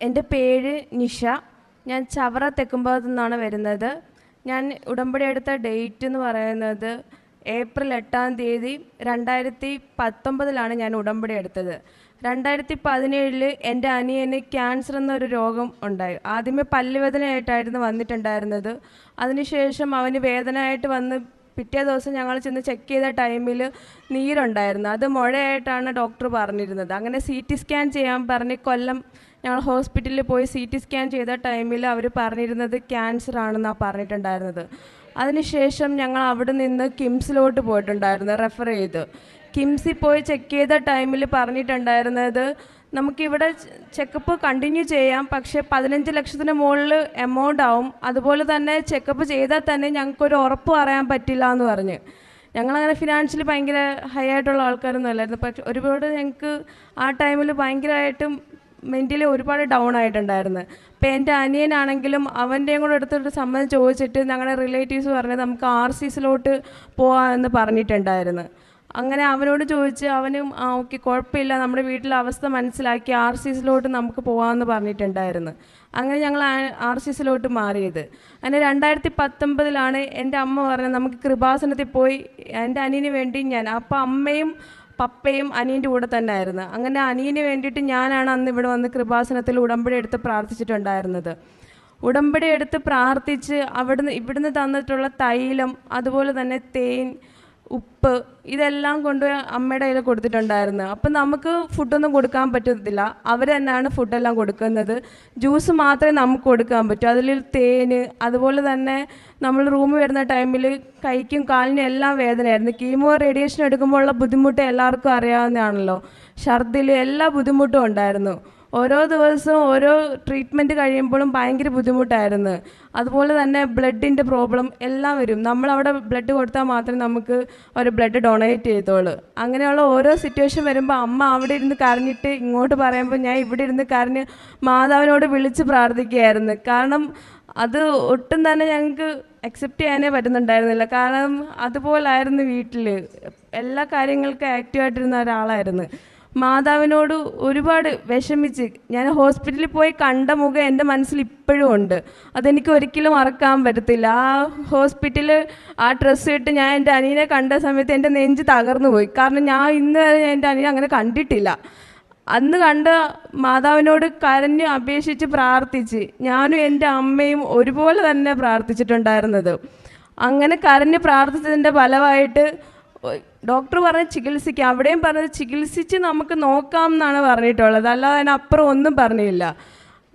എന്റെ പേര് നിഷ. ഞാൻ ചവറ തെക്കുംഭാഗത്തു നിന്നാണ് വരുന്നത്. ഞാൻ ഉടമ്പടി എടുത്ത ഡേറ്റ് എന്ന് പറയുന്നത് ഏപ്രിൽ എട്ടാം തീയതി രണ്ടായിരത്തി പത്തൊമ്പതിലാണ് ഞാൻ ഉടമ്പടി എടുത്തത് രണ്ടായിരത്തി പതിനേഴിൽ എന്റെ അനിയന് ക്യാൻസർ എന്നൊരു രോഗം ഉണ്ടായി. ആദ്യമേ പല്ലുവേദനയായിട്ടായിരുന്നു വന്നിട്ടുണ്ടായിരുന്നത്. അതിനുശേഷം അവന് വേദനയായിട്ട് വന്ന് പിറ്റേ ദിവസം ഞങ്ങൾ ചെന്ന് ചെക്ക് ചെയ്ത ടൈമിൽ നീരുണ്ടായിരുന്നു. അത് മുഴയായിട്ടാണ് ഡോക്ടർ പറഞ്ഞിരുന്നത്. അങ്ങനെ സി ടി സ്കാൻ ചെയ്യാൻ പറഞ്ഞ് കൊല്ലം ഞങ്ങൾ ഹോസ്പിറ്റലിൽ പോയി സി ടി സ്കാൻ ചെയ്ത ടൈമിൽ അവർ പറഞ്ഞിരുന്നത് ക്യാൻസർ ആണെന്നാണ് പറഞ്ഞിട്ടുണ്ടായിരുന്നത്. അതിനുശേഷം ഞങ്ങൾ അവിടെ നിന്ന് കിംസിലോട്ട് പോയിട്ടുണ്ടായിരുന്നു റെഫർ ചെയ്ത്. കിംസിൽ പോയി ചെക്ക് ചെയ്ത ടൈമിൽ പറഞ്ഞിട്ടുണ്ടായിരുന്നത് നമുക്കിവിടെ ചെക്കപ്പ് കണ്ടിന്യൂ ചെയ്യാം പക്ഷേ പതിനഞ്ച് ലക്ഷത്തിന് മുകളിൽ എമൗണ്ട് ആവും. അതുപോലെ തന്നെ ചെക്കപ്പ് ചെയ്താൽ തന്നെ ഞങ്ങൾക്കൊരു ഉറപ്പ് പറയാൻ പറ്റില്ല എന്ന് പറഞ്ഞ്. ഞങ്ങളങ്ങനെ ഫിനാൻഷ്യലി ഭയങ്കര ഹൈ ആയിട്ടുള്ള ആൾക്കാരൊന്നും അല്ലായിരുന്നു. പക്ഷെ ഒരുപാട് ഞങ്ങൾക്ക് ആ ടൈമിൽ ഭയങ്കരമായിട്ടും മെന്റലി ഒരുപാട് ഡൗൺ ആയിട്ടുണ്ടായിരുന്നു. അപ്പോൾ എന്റെ അനിയനാണെങ്കിലും അവന്റെയും കൂടെ എടുത്തിട്ട് സമ്മതം ചോദിച്ചിട്ട് ഞങ്ങളുടെ റിലേറ്റീവ്സ് പറഞ്ഞത് നമുക്ക് ആർ സിസിലോട്ട് പോകാമെന്ന് പറഞ്ഞിട്ടുണ്ടായിരുന്നു. അങ്ങനെ അവനോട് ചോദിച്ച് അവനും ആ ഓക്കെ കുഴപ്പമില്ല. നമ്മുടെ വീട്ടിലെ അവസ്ഥ മനസ്സിലാക്കി ആർ സി സിലോട്ട് നമുക്ക് പോകാമെന്ന് പറഞ്ഞിട്ടുണ്ടായിരുന്നു. അങ്ങനെ ഞങ്ങൾ ആർ സി സിലോട്ട് മാറിയത്. അങ്ങനെ രണ്ടായിരത്തി പത്തൊമ്പതിലാണ് എന്റെ അമ്മ പറഞ്ഞത് നമുക്ക് കൃപാസനത്തിൽ പോയി എന്റെ അനിയന് വേണ്ടി ഞാൻ അപ്പോൾ അമ്മയും പപ്പയും അനിയന്റെ കൂടെ തന്നെ ആയിരുന്നു അങ്ങനെ അനിയന് വേണ്ടിയിട്ട് ഞാനാണ് അന്ന് ഇവിടെ വന്ന് കൃപാസനത്തിൽ ഉടമ്പടി എടുത്ത് പ്രാർത്ഥിച്ചിട്ടുണ്ടായിരുന്നത്. ഉടമ്പടി എടുത്ത് പ്രാർത്ഥിച്ച് അവിടുന്ന് ഇവിടുന്ന് തന്നിട്ടുള്ള തൈലം അതുപോലെ തന്നെ തേൻ ഉപ്പ് ഇതെല്ലാം കൊണ്ട് അമ്മയുടെ കയ്യിൽ കൊടുത്തിട്ടുണ്ടായിരുന്നു. അപ്പം നമുക്ക് ഫുഡൊന്നും കൊടുക്കാൻ പറ്റത്തില്ല. അവർ തന്നെയാണ് ഫുഡെല്ലാം കൊടുക്കുന്നത്. ജ്യൂസ് മാത്രമേ നമുക്ക് കൊടുക്കാൻ പറ്റൂ. അതിൽ തേന് അതുപോലെ തന്നെ നമ്മൾ റൂമിൽ വരുന്ന ടൈമിൽ കൈക്കും കാലിനും എല്ലാം വേദനയായിരുന്നു. കീമോ റേഡിയേഷൻ എടുക്കുമ്പോഴുള്ള ബുദ്ധിമുട്ട് എല്ലാവർക്കും അറിയാവുന്നതാണല്ലോ. ഛർദിൽ എല്ലാ ബുദ്ധിമുട്ടും ഉണ്ടായിരുന്നു. ഓരോ ദിവസവും ഓരോ ട്രീറ്റ്മെന്റ് കഴിയുമ്പോഴും ഭയങ്കര ബുദ്ധിമുട്ടായിരുന്നു. അതുപോലെ തന്നെ ബ്ലഡിന്റെ പ്രോബ്ലം എല്ലാം വരും. നമ്മളവിടെ ബ്ലഡ് കൊടുത്താൽ മാത്രമേ നമുക്ക് ഒരു ബ്ലഡ് ഡൊണേറ്റ് ചെയ്തോളൂ അങ്ങനെയുള്ള ഓരോ സിറ്റുവേഷൻ വരുമ്പോൾ അമ്മ അവിടെ ഇരുന്ന് കരഞ്ഞിട്ട് ഇങ്ങോട്ട് പറയുമ്പോൾ ഞാൻ ഇവിടെ ഇരുന്ന് കരഞ്ഞ് മാതാവിനോട് വിളിച്ച് പ്രാർത്ഥിക്കുകയായിരുന്നു. കാരണം അത് ഒട്ടും തന്നെ ഞങ്ങൾക്ക് അക്സെപ്റ്റ് ചെയ്യാനേ പറ്റുന്നുണ്ടായിരുന്നില്ല. കാരണം അതുപോലായിരുന്നു വീട്ടിൽ എല്ലാ കാര്യങ്ങൾക്കും ആക്റ്റീവായിട്ടിരുന്ന ഒരാളായിരുന്നു. മാതാവിനോട് ഒരുപാട് വിഷമിച്ച് ഞാൻ ഹോസ്പിറ്റലിൽ പോയി കണ്ട മുഖം എന്റെ മനസ്സിൽ ഇപ്പോഴും ഉണ്ട്. അതെനിക്ക് ഒരിക്കലും മറക്കാൻ പറ്റത്തില്ല. ആ ഹോസ്പിറ്റലിൽ ആ ഡ്രസ്സ് ഇട്ട് ഞാൻ എന്റെ അനിയനെ കണ്ട സമയത്ത് എന്റെ നെഞ്ച് തകർന്നു പോയി. കാരണം ഞാൻ ഇന്ന് വരെ എന്റെ അനിയനെ അങ്ങനെ കണ്ടിട്ടില്ല. അന്ന് കണ്ട മാതാവിനോട് കരഞ്ഞ് അപേക്ഷിച്ച് പ്രാർത്ഥിച്ച് ഞാനും എന്റെ അമ്മയും ഒരുപോലെ തന്നെ പ്രാർത്ഥിച്ചിട്ടുണ്ടായിരുന്നത്. അങ്ങനെ കരഞ്ഞ് പ്രാർത്ഥിച്ചതിന്റെ ഫലമായിട്ട് ഡോക്ടർ പറഞ്ഞ ചികിത്സിക്കുക അവിടെയും പറഞ്ഞത് ചികിത്സിച്ച് നമുക്ക് നോക്കാം എന്നാണ് പറഞ്ഞിട്ടുള്ളത്. അല്ലാതെ അതിനപ്പുറം ഒന്നും പറഞ്ഞില്ല.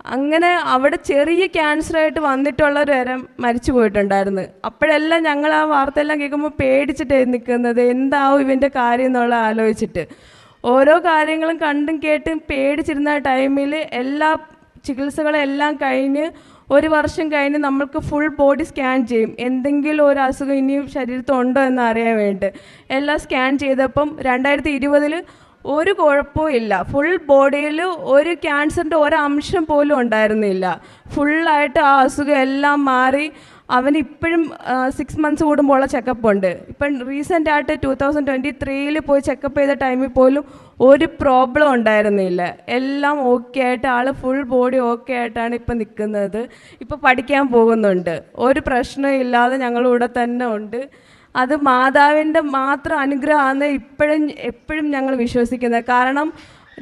അങ്ങനെ അവിടെ ചെറിയ ക്യാൻസറായിട്ട് വന്നിട്ടുള്ളവർ വരെ മരിച്ചു പോയിട്ടുണ്ടായിരുന്നു. അപ്പോഴെല്ലാം ഞങ്ങൾ ആ വാർത്ത എല്ലാം കേൾക്കുമ്പോൾ പേടിച്ചിട്ട് നിൽക്കുന്നത്. എന്താവും ഇവന്റെ കാര്യം എന്നുള്ള ആലോചിച്ചിട്ട്. ഓരോ കാര്യങ്ങളും കണ്ടും കേട്ടും പേടിച്ചിരുന്ന ടൈമിൽ എല്ലാ ചികിത്സകളെല്ലാം കഴിഞ്ഞ് ഒരു വർഷം കഴിഞ്ഞ് നമ്മൾക്ക് ഫുൾ ബോഡി സ്കാൻ ചെയ്യും. എന്തെങ്കിലും ഒരു അസുഖം ഇനിയും ശരീരത്തുണ്ടോ എന്ന് അറിയാൻ വേണ്ടി എല്ലാം സ്കാൻ ചെയ്തപ്പം രണ്ടായിരത്തി ഇരുപതിൽ ഒരു കുഴപ്പവും ഇല്ല. ഫുൾ ബോഡിയിൽ ഒരു ക്യാൻസറിന്റെ ഒരു അംശം പോലും ഉണ്ടായിരുന്നില്ല. ഫുള്ളായിട്ട് ആ അസുഖം എല്ലാം മാറി അവന് ഇപ്പോഴും സിക്സ് മന്ത്സ് കൂടുമ്പോഴുള്ള ചെക്കപ്പ് ഉണ്ട്. ഇപ്പം റീസെന്റ് ആയിട്ട് ടൂ തൗസൻഡ് ട്വന്റി ത്രീയിൽ പോയി ചെക്കപ്പ് ചെയ്ത ടൈമിൽ പോലും ഒരു പ്രോബ്ലം ഉണ്ടായിരുന്നില്ല. എല്ലാം ഓക്കെ ആയിട്ട് ആൾ ഫുൾ ബോഡി ഓക്കെ ആയിട്ടാണ് ഇപ്പം നിൽക്കുന്നത് ഇപ്പം പഠിക്കാൻ പോകുന്നുണ്ട്. ഒരു പ്രശ്നവും ഇല്ലാതെ ഞങ്ങളിവിടെ തന്നെ ഉണ്ട്. അത് മാതാവിന്റെ മാത്രം അനുഗ്രഹമാണ് ഇപ്പോഴും എപ്പോഴും ഞങ്ങൾ വിശ്വസിക്കുന്നത്. കാരണം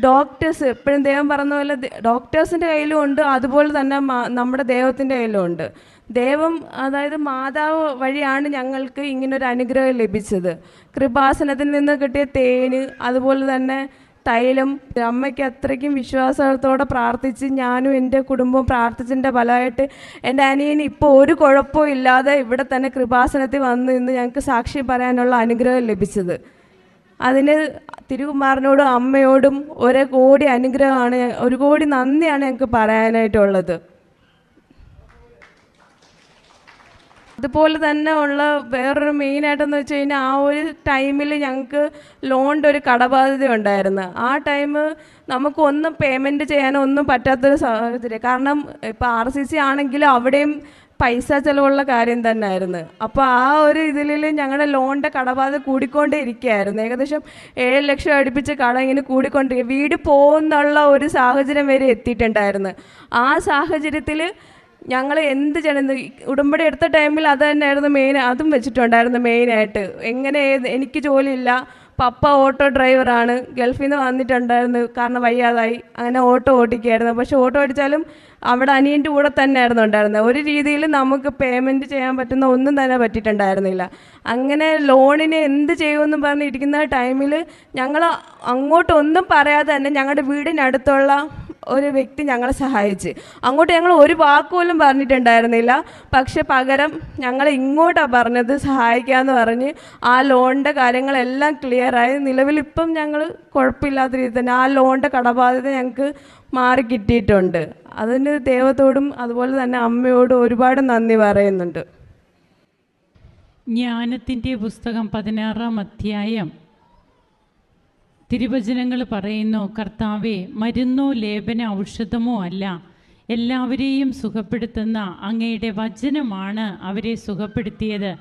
ഡോക്ടേഴ്സ് എപ്പോഴും ദൈവം പറഞ്ഞ പോലെ ഡോക്ടേഴ്സിന്റെ കയ്യിലും ഉണ്ട്. അതുപോലെ തന്നെ നമ്മുടെ ദൈവത്തിന്റെ കയ്യിലും ഉണ്ട്. ദൈവം അതായത് മാതാവ് വഴിയാണ് ഞങ്ങൾക്ക് ഇങ്ങനൊരു അനുഗ്രഹം ലഭിച്ചത്. കൃപാസനത്തിൽ നിന്ന് കിട്ടിയ തേന് അതുപോലെ തന്നെ തൈലം അമ്മയ്ക്ക് അത്രയ്ക്കും വിശ്വാസത്തോടെ പ്രാർത്ഥിച്ച് ഞാനും എന്റെ കുടുംബവും പ്രാർത്ഥിച്ചതിന്റെ ഫലമായിട്ട് എന്റെ അനിയന് ഇപ്പോൾ ഒരു കുഴപ്പവും ഇല്ലാതെ ഇവിടെ തന്നെ കൃപാസനത്തിൽ വന്ന് ഇന്ന് ഞങ്ങൾക്ക് സാക്ഷി പറയാനുള്ള അനുഗ്രഹം ലഭിച്ചത്. അതിന് തിരുകുമാറിനോടും അമ്മയോടും ഒരു കോടി അനുഗ്രഹമാണ് ഒരു കോടി നന്ദിയാണ് ഞങ്ങൾക്ക് പറയാനായിട്ടുള്ളത്. അതുപോലെ തന്നെ ഉള്ള വേറൊരു മെയിനായിട്ടെന്ന് വെച്ച് കഴിഞ്ഞാൽ ആ ഒരു ടൈമിൽ ഞങ്ങൾക്ക് ലോണിന്റെ ഒരു കടബാധ്യത ഉണ്ടായിരുന്നു. ആ ടൈം നമുക്കൊന്നും പേയ്മെന്റ് ചെയ്യാനോ ഒന്നും പറ്റാത്തൊരു സാഹചര്യം. കാരണം ഇപ്പോൾ ആർ സി സി ആണെങ്കിലും അവിടെയും പൈസ ചിലവുള്ള കാര്യം തന്നെയായിരുന്നു അപ്പോൾ ആ ഒരു ഇതിൽ ഞങ്ങളുടെ ലോണിന്റെ കടബാധ കൂടിക്കൊണ്ടേ ഇരിക്കുകയായിരുന്നു ഏകദേശം ഏഴ് ലക്ഷം അടുപ്പിച്ച് കട ഇങ്ങനെ കൂടിക്കൊണ്ടിരിക്കുക വീട് പോകുന്നുള്ള ഒരു സാഹചര്യം വരെ എത്തിയിട്ടുണ്ടായിരുന്നു. ആ സാഹചര്യത്തിൽ ഞങ്ങൾ എന്ത് ചെയ്യണം ഉടമ്പടി എടുത്ത ടൈമിൽ അത് തന്നെയായിരുന്നു മെയിൻ അതും വെച്ചിട്ടുണ്ടായിരുന്നു മെയിനായിട്ട് എങ്ങനെ എനിക്ക് ജോലിയില്ല. പപ്പ ഓട്ടോ ഡ്രൈവറാണ് ഗൾഫിൽ നിന്ന് വന്നിട്ടുണ്ടായിരുന്നു. കാരണം വയ്യാതായി. അങ്ങനെ ഓട്ടോ ഓടിക്കുകയായിരുന്നു പക്ഷെ ഓട്ടോ ഓടിച്ചാലും അവിടെ അനിയന്റെ കൂടെ തന്നെയായിരുന്നു ഉണ്ടായിരുന്നത്. ഒരു രീതിയിൽ നമുക്ക് പേയ്മെന്റ് ചെയ്യാൻ പറ്റുന്ന ഒന്നും തന്നെ പറ്റിയിട്ടുണ്ടായിരുന്നില്ല. അങ്ങനെ ലോണിന് എന്ത് ചെയ്യുമെന്ന് പറഞ്ഞിരിക്കുന്ന ടൈമിൽ ഞങ്ങൾ അങ്ങോട്ടൊന്നും പറയാതെ തന്നെ ഞങ്ങളുടെ വീടിനടുത്തുള്ള ഒരു വ്യക്തി ഞങ്ങളെ സഹായിച്ച്. അങ്ങോട്ട് ഞങ്ങൾ ഒരു വാക്കുപോലും പറഞ്ഞിട്ടുണ്ടായിരുന്നില്ല. പക്ഷെ പകരം ഞങ്ങൾ ഇങ്ങോട്ടാണ് പറഞ്ഞത് സഹായിക്കാമെന്ന് പറഞ്ഞ് ആ ലോണിന്റെ കാര്യങ്ങളെല്ലാം ക്ലിയറായി. നിലവിലിപ്പം ഞങ്ങൾ കുഴപ്പമില്ലാത്ത രീതിയിൽ തന്നെ ആ ലോണിന്റെ കടബാധ്യത ഞങ്ങൾക്ക് മാറി കിട്ടിയിട്ടുണ്ട്. അതിന് ദൈവത്തോടും അതുപോലെ തന്നെ അമ്മയോടും ഒരുപാട് നന്ദി പറയുന്നുണ്ട്. ജ്ഞാനത്തിന്റെ പുസ്തകം പതിനാറാം അധ്യായം തിരുവചനങ്ങൾ പറയുന്നു കർത്താവെ മരുന്നോ ലേപന ഔഷധമോ അല്ല. എല്ലാവരെയും സുഖപ്പെടുത്തുന്ന അങ്ങയുടെ വചനമാണ് അവരെ സുഖപ്പെടുത്തിയത്.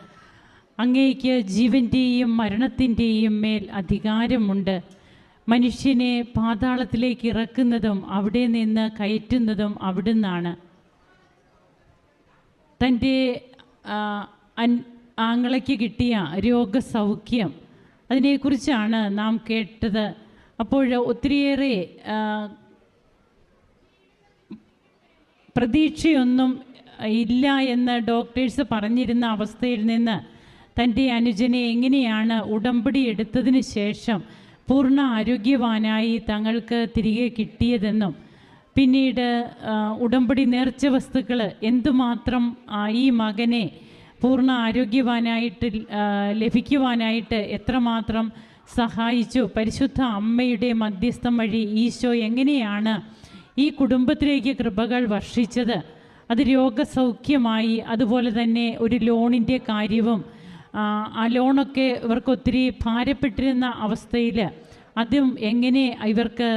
അങ്ങേക്ക് ജീവന്റെയും മരണത്തിന്റെയും മേൽ അധികാരമുണ്ട്. മനുഷ്യനെ പാതാളത്തിലേക്ക് ഇറക്കുന്നതും അവിടെ നിന്ന് കയറ്റുന്നതും അവിടുന്നാണ്. തന്റെ ആങ്ങളയ്ക്ക് കിട്ടിയ രോഗസൗഖ്യം അതിനെക്കുറിച്ചാണ് നാം കേട്ടത്. അപ്പോൾ ഒത്തിരിയേറെ പ്രതീക്ഷയൊന്നും ഇല്ല എന്ന് ഡോക്ടേഴ്സ് പറഞ്ഞിരുന്ന അവസ്ഥയിൽ നിന്ന് തന്റെ അനുജനെ എങ്ങനെയാണ് ഉടമ്പടി എടുത്തതിന് ശേഷം പൂർണ ആരോഗ്യവാനായി തങ്ങൾക്ക് തിരികെ കിട്ടിയതെന്നും പിന്നീട് ഉടമ്പടി നേർച്ച വസ്തുക്കൾ എന്തുമാത്രം ഈ മകനെ പൂർണ ആരോഗ്യവാനായിട്ട് ലഭിക്കുവാനായിട്ട് എത്രമാത്രം സഹായിച്ചു. പരിശുദ്ധ അമ്മയുടെ മധ്യസ്ഥം വഴി ഈശോ എങ്ങനെയാണ് ഈ കുടുംബത്തിലേക്ക് കൃപകൾ വർഷിച്ചത്? അത് രോഗസൗഖ്യമായി അതുപോലെ തന്നെ ഒരു ലോണിന്റെ കാര്യവും ആ, ലോണൊക്കെ ഇവർക്ക് ഒത്തിരി ഭാരപ്പെട്ടിരുന്ന അവസ്ഥയിൽ അതും എങ്ങനെ ഇവർക്ക്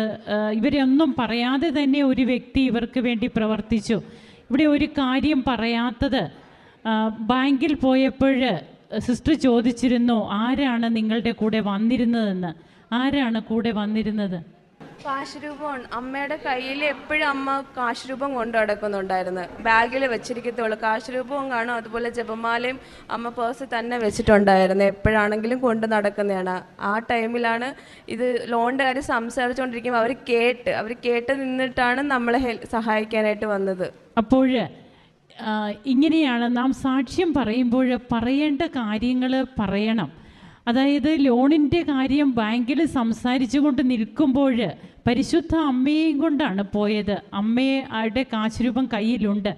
ഇവരൊന്നും പറയാതെ തന്നെ ഒരു വ്യക്തി ഇവർക്ക് വേണ്ടി പ്രവർത്തിച്ചു. ഇവിടെ ഒരു കാര്യം പറയാത്തത് ബാങ്കിൽ പോയപ്പോൾ സിസ്റ്റർ ചോദിച്ചിരുന്നു ആരാണ് നിങ്ങളുടെ കൂടെ വന്നിരുന്നതെന്ന്? ആരാണ് കൂടെ വന്നിരുന്നത്? കാശുരൂപമാണ് അമ്മയുടെ കയ്യിൽ എപ്പോഴും അമ്മ കാശുരൂപം കൊണ്ടു നടക്കുന്നുണ്ടായിരുന്നു. ബാഗിൽ വെച്ചിരിക്കത്തുള്ളൂ. കാശുരൂപവും കാണും. അതുപോലെ ജപമാലയും അമ്മ പേഴ്സ് തന്നെ വെച്ചിട്ടുണ്ടായിരുന്നു. എപ്പോഴാണെങ്കിലും കൊണ്ടു നടക്കുന്നതാണ്. ആ ടൈമിലാണ് ഇത് ലോണിന്റെ കാര്യം സംസാരിച്ചുകൊണ്ടിരിക്കുമ്പോൾ അവർ കേട്ട് അവർ കേട്ട് നിന്നിട്ടാണ് നമ്മളെ സഹായിക്കാനായിട്ട് വന്നത്. അപ്പോൾ ഇങ്ങനെയാണ് നാം സാക്ഷ്യം പറയുമ്പോൾ പറയേണ്ട കാര്യങ്ങൾ പറയണം. അതായത് ലോണിന്റെ കാര്യം ബാങ്കിൽ സംസാരിച്ചു കൊണ്ട് നിൽക്കുമ്പോൾ പരിശുദ്ധ അമ്മയെയും കൊണ്ടാണ് പോയത്. അമ്മയുടെ കാശുരൂപം കയ്യിലുണ്ട്.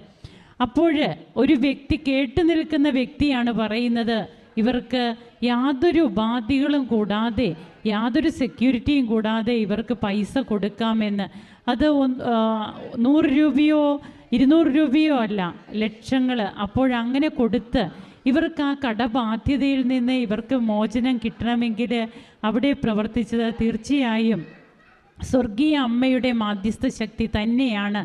അപ്പോൾ ഒരു വ്യക്തി കേട്ട് നിൽക്കുന്ന വ്യക്തിയാണ് പറയുന്നത് ഇവർക്ക് യാതൊരു ഉപാധികളും കൂടാതെ യാതൊരു സെക്യൂരിറ്റിയും കൂടാതെ ഇവർക്ക് പൈസ കൊടുക്കാമെന്ന്. അത് നൂറ് രൂപയോ ഇരുന്നൂറ് രൂപയോ അല്ല ലക്ഷങ്ങൾ അപ്പോഴങ്ങനെ കൊടുത്ത് ഇവർക്ക് ആ കടബാധ്യതയിൽ നിന്ന് ഇവർക്ക് മോചനം കിട്ടണമെങ്കിൽ അവിടെ പ്രവർത്തിച്ചത് തീർച്ചയായും സ്വർഗീയ അമ്മയുടെ മാധ്യസ്ഥ ശക്തി തന്നെയാണ്.